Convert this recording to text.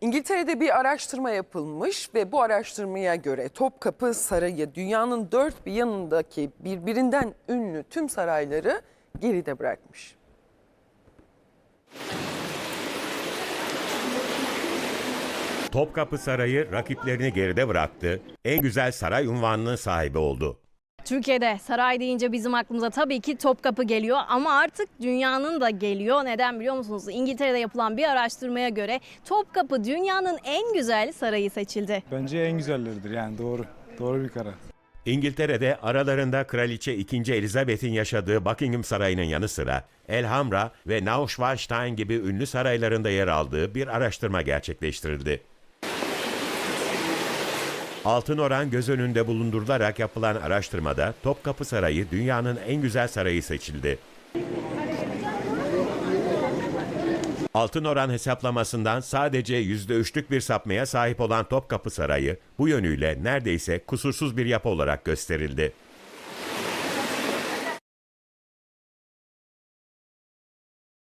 İngiltere'de bir araştırma yapılmış ve bu araştırmaya göre Topkapı Sarayı dünyanın dört bir yanındaki birbirinden ünlü tüm sarayları geride bırakmış. Topkapı Sarayı rakiplerini geride bıraktı. En güzel saray unvanının sahibi oldu. Türkiye'de saray deyince bizim aklımıza tabii ki Topkapı geliyor ama artık dünyanın da geliyor. Neden biliyor musunuz? İngiltere'de yapılan bir araştırmaya göre Topkapı dünyanın en güzel sarayı seçildi. Bence en güzelleridir yani doğru. Doğru bir karar. İngiltere'de aralarında Kraliçe 2. Elizabeth'in yaşadığı Buckingham Sarayı'nın yanı sıra Elhamra ve Neuschwanstein gibi ünlü saraylarında yer aldığı bir araştırma gerçekleştirildi. Altın oran göz önünde bulundurularak yapılan araştırmada Topkapı Sarayı dünyanın en güzel sarayı seçildi. Altın oran hesaplamasından sadece %3'lük bir sapmaya sahip olan Topkapı Sarayı bu yönüyle neredeyse kusursuz bir yapı olarak gösterildi.